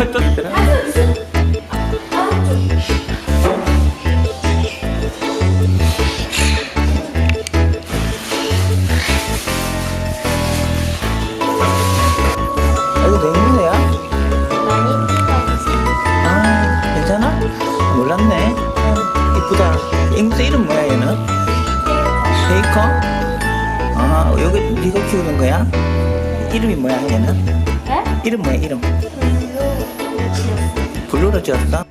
뭐가 때. 아, 아, 괜찮아? 몰랐네. 이쁘다. 앵무새 이름 뭐야, 얘는? 베이커? 아, 여기 네가 키우는 거야? 이름이 뭐야, 얘는? 네? 이름 뭐야, 이름? 지었어?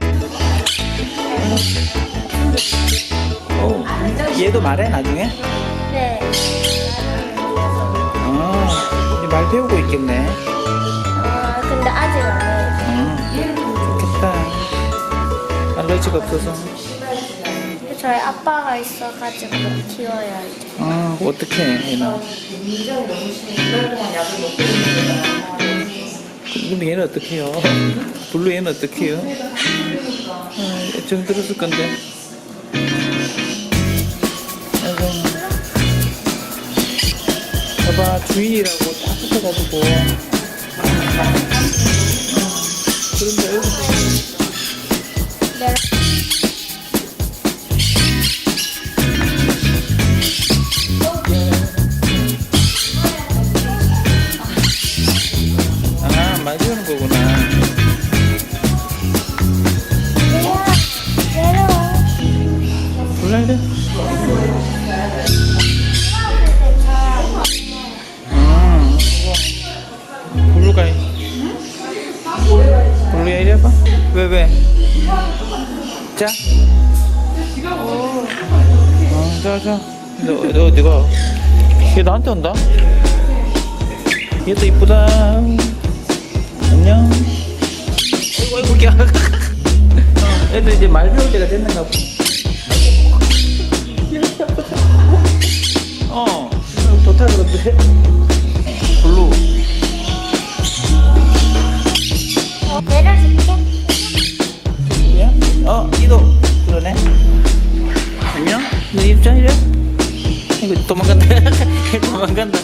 오, 얘도 말해 나중에? 네. 아, 이제 말 배우고 있겠네. 어, 근데 아직 안 해요. 음, 좋겠다. 알러지가 없어서. 저희 아빠가 있어가지고 키워야 돼. 아, 어떡해, 얘는. 그럼 얘는 어떡해요? 블루 얘는 어떡해요? 아, 정 들었을 건데. 아이고. 봐봐, 주인이라고 딱 붙어가지고. 이래? 음, 블루가 블루야 이리 와봐. 왜 왜? 자. 어, 자 자. 너, 너 어디가 얘 나한테 온다? 얘도 이쁘다. 안녕. 아이고 아이고. 야 애들 이제 말 배울 때가 됐는가 봐 어, 좋다 그런데. 블루. 내려줄게. 어, 이도. 그러네. 안녕? 너 입장 이래? 이거 도망간다. 도망간다.